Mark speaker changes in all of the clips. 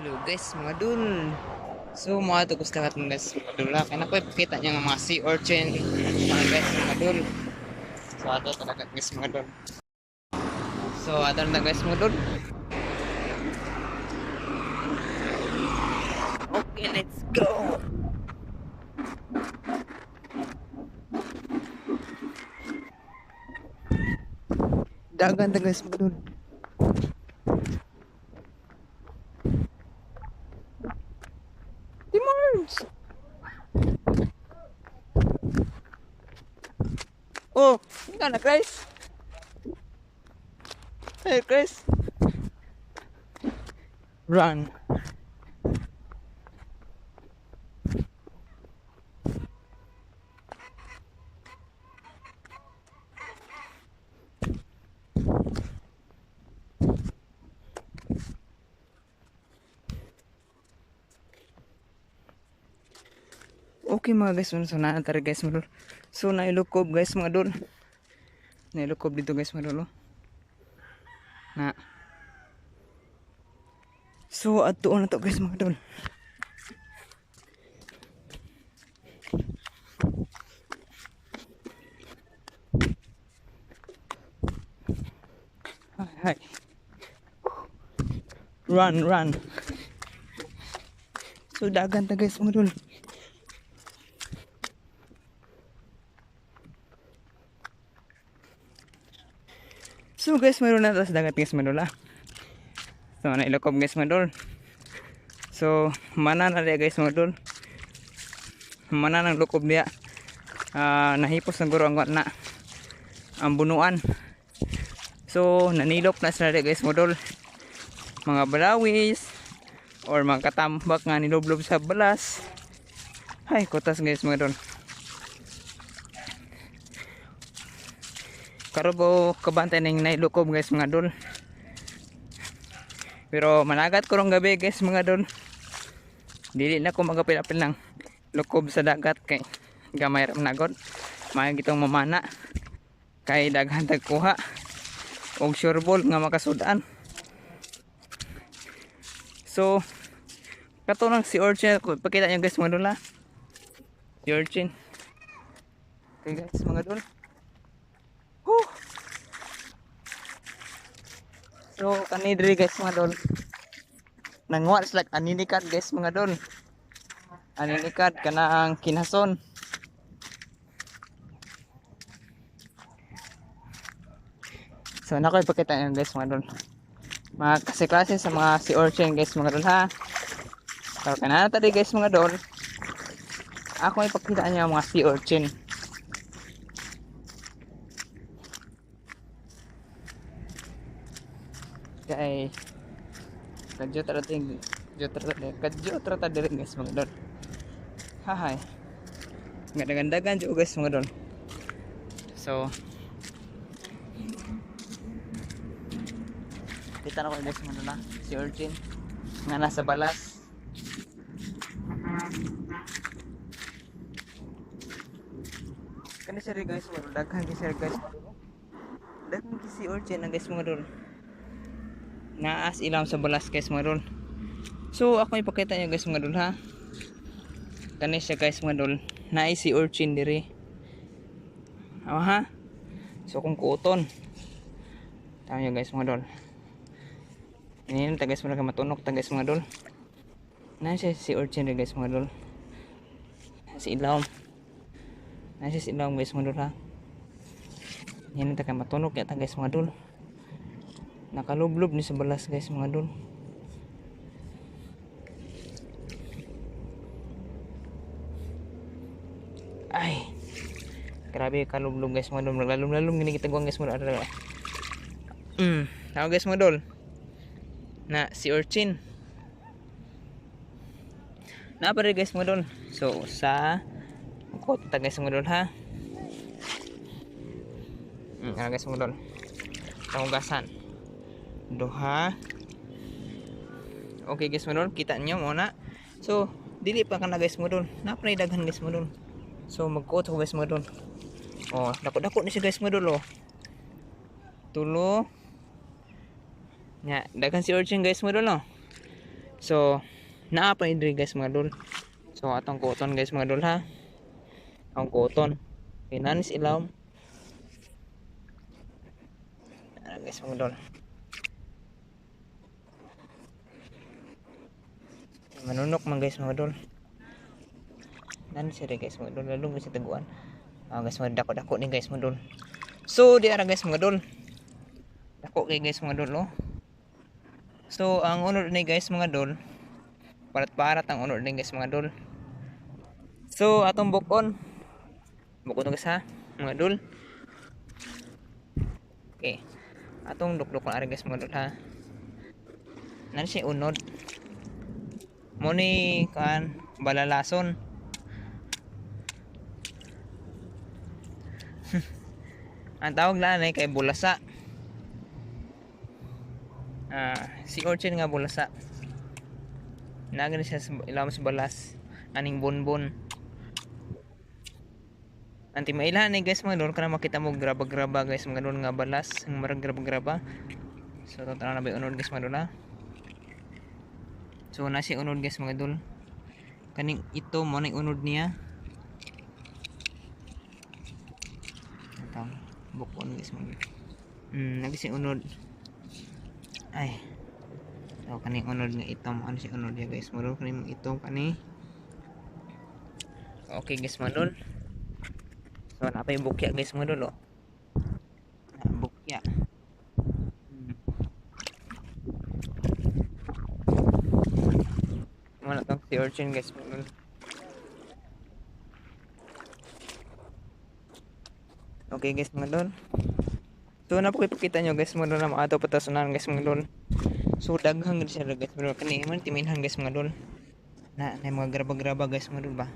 Speaker 1: Hello guys, mga dul. So mga to gusto natin guys, mga dul. ha. Kaya na ko ipakita niya nga mga sea urchin. Mga guys, mga dul. So ato talaga guys, mga dul. So ato na guys, mga dul. Okay, let's go. Dagan na guys, mga dul. Oh, hindi na, Chris. Hey, Chris. Run. Okay mga guys, so na tara guys mga dol. So nailukob guys mga dol. Nailukob dito guys mga dol. oh. Na. So ato na to guys mga dol. Hi. Run, run. So dagan ta guys mga dol. So guys, meron na sa dagat guys madol ah. So nailokob guys madol. So mana na dia guys madol. Mana nang lukob dia. Ah nahipos ng guro ang na ang bunuan. So nanilok na sila dia guys madol. Mga balawis or mga katambak nga niloblob sa balas. Ay, kotas guys madol. Karon po kabantay ning nailukob guys mga dol. Pero managat ko rong gabi guys mga dol. Dili na ko magapil-apil ng lukob sa dagat kay gamay ram nagod. May gitong mamana kay daghan tagkuha og sureball nga makasudan. So kato lang si Orchin ko pakita niyo guys mga dol ha. Si Orchin. Okay guys mga dol. So, kani diri guys mga dol. Nangwa sila aninikat guys mga dol. Aninikat kana ang kinason. So, nako ipakita nyo guys mga dol. Mga kasi-klase sa mga si Orchin guys mga dol ha. So, kana tadi guys mga dol. Ako ipakita ang mga si Orchin. Kay kadyo tara ting kadyo tara tara diri guys mga dol. Hahay. Ganda-gandagan jo guys mga dol. So kita na ko guys mga dol ha si Urchin nga nasa balas. Kani rin guys mga dol. Daghan siya guys daghan si Urchin na guys mga dol naas ilam sa balas guys mga dol so ako ipakita nyo guys mga dol ha? Kani siya guys mga dol naay si urchin diri. Oh, ha? So kung kuton tama nyo guys mga dol ini ta guys mga matunok ta guys mga dol na siya si urchin diri guys mga dol si ilawom na siya si ilawom guys mga dol ha? Yan ta matunok ya ta guys mga dol nakalublob ni sa balas guys mga dol ay grabe kalublob guys mga dol naglalum-lalum gini kita guang guys mga dol mm guys mga dol na si Urchin na pa rin guys mga dol so sa. Kota guys mga dol ha mm, guys mga dol tangugasan duha okay guys madol kita nyo muna so dili pa ka na guys madol napray daghan guys madol so magkuot ko guys madol oh dako dako ni si guys madol oh tulo nya daghan si urchin guys madol no So, naa pa diri guys mga dol. So, atong cotton guys mga dol ha. Ang cotton. Pinanis ilawom. Ano guys mga dol. Manunok man guys mga dol. Nan siya guys mga dol. Lalo sa taguan. Ah guys mga dako-dako ni guys mga dol. So, di ara guys mga dol. Dako kay guys mga dol oh. So, ang unod ni guys mga dol, parat-parat ang unod ni guys mga dol. So, atong bukon. Bukon guys ha, mga dol. Okay. Atong duklukon ari guys mga dol ha. Nan siya unod. Mo kan balalason. ang tawag lang ay kay bulasa. Ah, si Orchin nga bulasa. Nagani siya sa ilawom sa balas. Aning bonbon. Anti mailahan ni guys mga doon kana makita mo graba-graba guys mga doon nga balas ang marag graba-graba. So totoo na ba unod guys mga doon ha. So na si unod guys mga doon. Kaning ito mo na unod niya. Ito, bukon guys mga doon. Hmm, nagsi unod ay so kani unod nga itom ano si unod ya guys madol kani mong itom kani okay guys madol so na pa yung bukya guys madol oh na, bukya hmm. wala tong si urchin guys madol okay guys madol So na po ipakita nyo guys mga dol na maato patasunan guys mga dol. So daghang gid siya guys mga dol. Kani man timinhan guys mga dol. Na na mga graba-graba guys mga dol ba.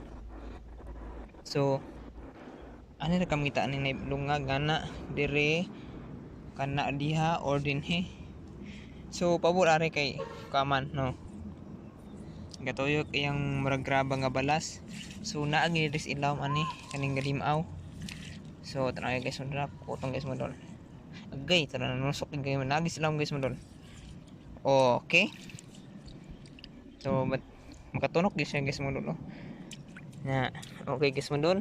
Speaker 1: So ano na kamita ni na lunga gana dire kana diha or dinhi. So pabor are kay kaman no. Gatoyo kayang murag nga balas. So naa gid ilaw ani kaning galimaw. So tanaw guys mga dol. Kutong guys mga dol agay tara na nusok agay managis lang guys madol. Okay. So but makatunok guys guys madol oh. na okay guys madol.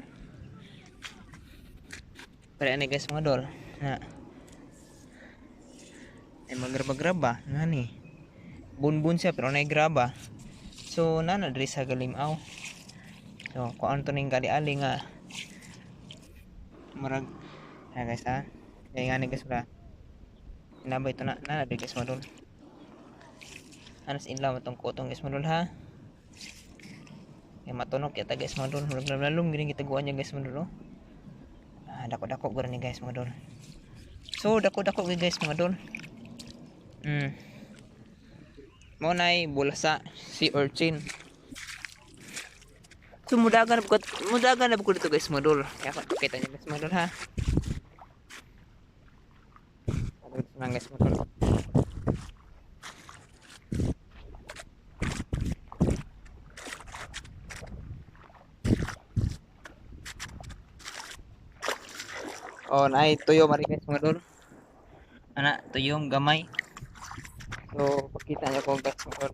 Speaker 1: Para ani guys madol. Na ay magraba-graba na ni. Bunbun siya pero nay graba so na na diri sa galimaw. So kung ano to ning kali-ali nga marag na guys ha? Kaya nga ni guys wala inabay ito na na na guys madol anas inlaw itong kutong guys madol ha? Kaya matunok yata guys madol lalong gini kita guan niya guys madol oh. ah, dako dako gura ni guys madol so dako dako guys madol hmm mo nay bulasa si urchin so mudagan na bukod mudagan na bukod dito guys madol kaya kita niya guys madol ha Nangis mo tol. Oh, nay tuyo marites mga dol. Ana, tuyong gamay. So, pakita niyo kung guys mga dol.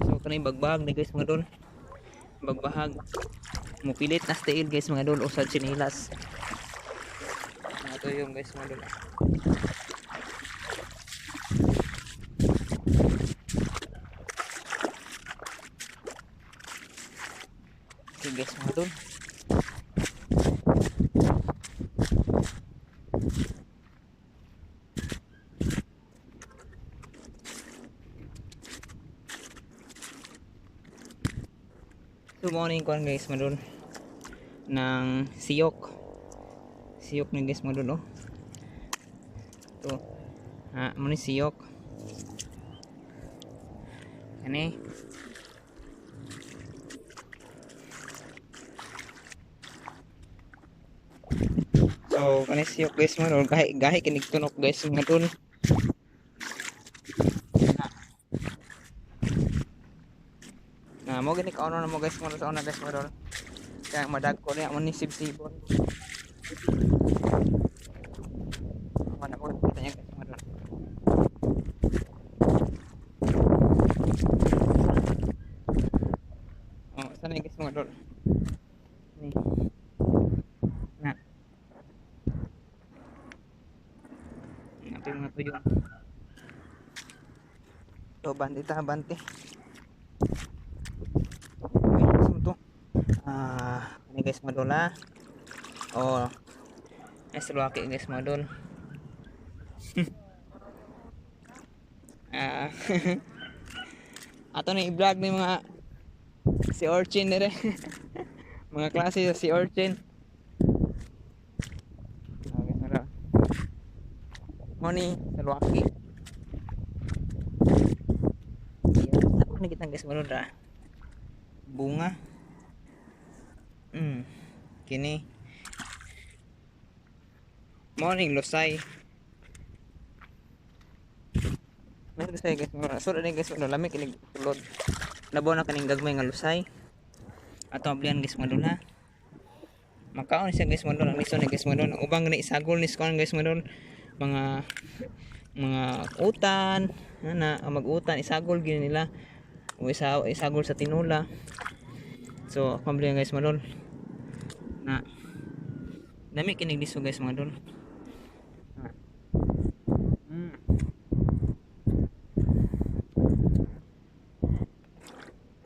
Speaker 1: So, kanay bagbahag ni guys mga dol. Bagbahag. Mupilit na steel guys mga dol. Usad sinilas. Mga tuyong guys mga dol. Okay guys mga dol. Morning ko guys mga dol. Ng siyok. Siyok ni guys mga dol oh. Ito. Ah, mo ni siyok. Ani. So, kani siyok guys mo dol. Gahi gahi kinig tunok guys mga dol. gani ka na mo guys mo sa una guys mo dol kaya madag ko niya mo ni sibsibon mana ko kita niya guys mo dol oh sana guys mo dol ni. Na natin mga tuyo So, banti ta, banti. Ah, ini guys mga dol ha. Oh, ay sulwaki guys mga dol. Ah, ato na i-vlog ni mga si Orchin dire. mga klase sa si Orchin. Okay, sara. Moni, sulwaki. Yan, ako na kitang guys mga dol ha. Bunga. Kini. Morning, Lusay. Lusay guys, mga sura ni guys, ano lami kinig tulod. Labaw na kaning gagmay nga lusay. Ato ablihan guys ha. Makaon siya guys mga dol, ang liso ni guys. Ang Ubang ni isagol ni skuan guys mga dol. Mga mga utan, na ang mag-utan isagol gini nila. O isa isagol sa tinula. So, pamblihan guys mga dol. Na Dami kinig liso guys mga dol. Ah. Mm.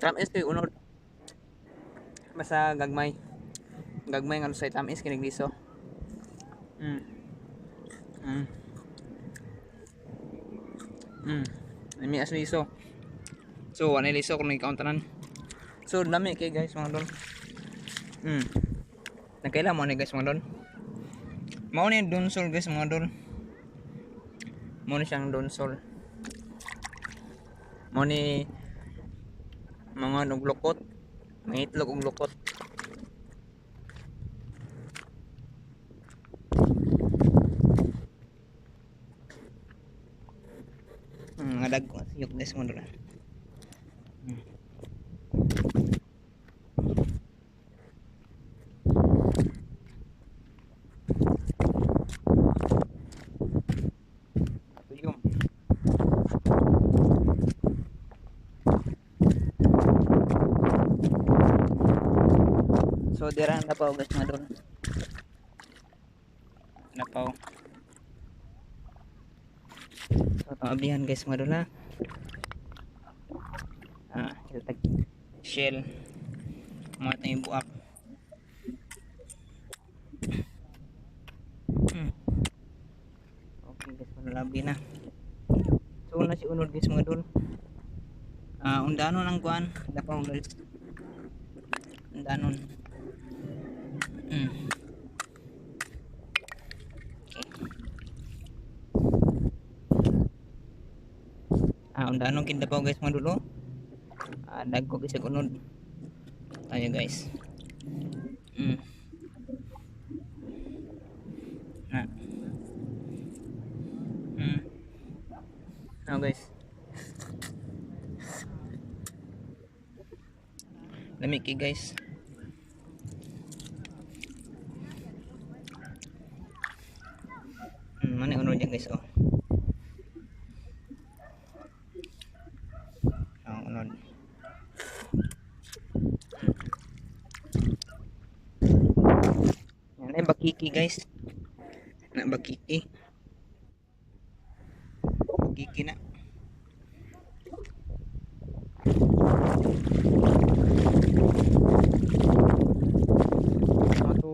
Speaker 1: Tamis kay unod. Basta gagmay. Gagmay nga sa tamis kinig liso. Mm. Mm. Mm. Nami as liso. So, ano liso kung nagkauntanan. So, dami kay guys mga dol. Mm. Nagkaila mo ni guys mga dol. Mao ni donsol guys mga dol. Mao ni siyang donsol. Mao ni mga nuglukot. Mga itlog ug lukot. Hmm, mga dagko siyok guys mga dol. Hmm. Tuyom. So dira na pa guys mga dol. Napaw. So abihan guys mga ha. Ah, iltag shell. Mga tayong buak. Hmm. Okay guys, manalabi na. So na si unod guys mga dol. Ah, undanon ang kuan, dapaw guys. Undanon. Hmm. Okay. Ah, undanon kin dapaw guys mga dulo. Ah, dagko guys ang unod. Ayo guys. Hmm. Na. Hmm. Now guys. Lamig kay guys. Hmm, mana unod yan guys oh. Ang unod. Yan ay bakiki guys. Na bakiki. Bakiki na. Ano to?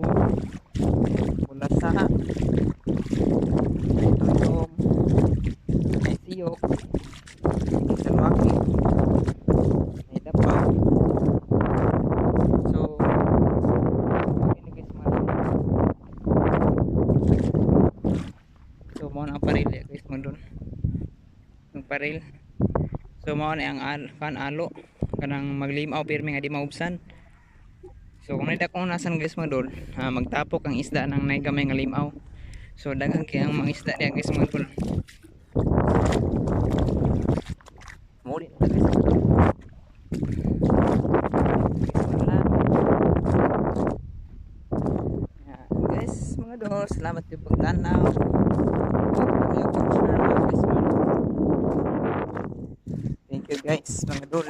Speaker 1: Mula sa may tuyong may siyok may salwaki may dapaw so okay guys mga so mo na ang paril eh, guys mo doon yung paril so mo na ang al kan alo. Kanang maglimaw pirmi nga di maubsan. So kung nida kung nasan guys mo doon ah, magtapok ang isda ng naigamay nga limaw. So daghang kaya ang mga isda diya guys mo doon mo din na guys wala Yan, guys mga dol salamat yung pagtanaw guys mga dol